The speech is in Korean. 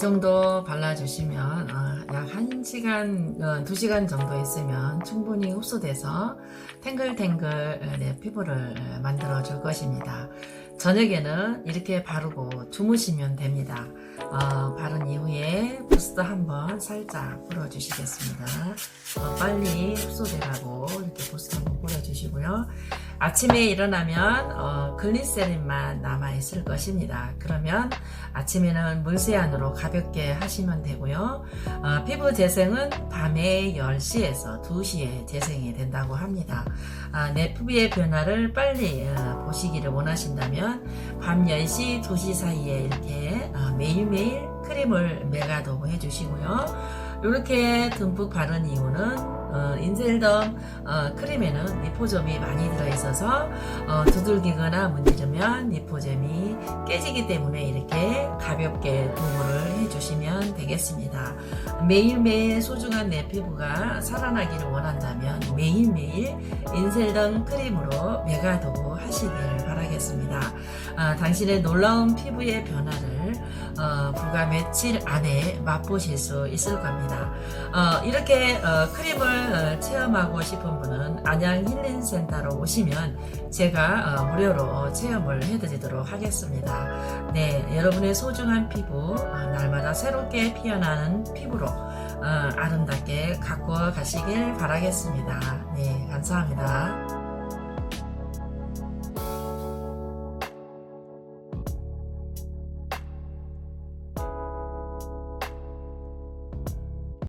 정도 발라주시면 어, 약 1시간, 어, 2시간 정도 있으면 충분히 흡수돼서 탱글탱글 내 피부를 만들어 줄 것입니다. 저녁에는 이렇게 바르고 주무시면 됩니다. 어, 바른 이후에 부스터 한번 살짝 뿌려주시겠습니다. 어, 빨리 흡수되라고 이렇게 부스터 한번 뿌려주시고요. 아침에 일어나면 어, 글리세린만 남아있을 것입니다. 그러면 아침에는 물세안으로 가볍게 하시면 되고요. 어, 피부 재생은 밤에 10시에서 2시에 재생이 된다고 합니다. 아, 내 피부의 변화를 빨리 어, 보시기를 원하신다면 밤 10시, 2시 사이에 이렇게 어, 매일매일 크림을 메가도브 해주시고요. 이렇게 듬뿍 바른 이유는 어, 인셀덤 어, 크림에는 리포점이 많이 들어있어서 어, 두들기거나 문지르면 리포점이 깨지기 때문에 이렇게 가볍게 도구를 해주시면 되겠습니다. 매일매일 소중한 내 피부가 살아나기를 원한다면 매일매일 인셀덤 크림으로 메가도구 하시길 바라겠습니다. 아, 당신의 놀라운 피부의 변화를 어, 불과 며칠 안에 맛보실 수 있을 겁니다. 어, 이렇게 어, 크림을 어, 체험하고 싶은 분은 안양 힐링센터로 오시면 제가 어, 무료로 체험을 해드리도록 하겠습니다. 네, 여러분의 소중한 피부 어, 날마다 새롭게 피어나는 피부로 어, 아름답게 가꾸어 가시길 바라겠습니다. 네, 감사합니다.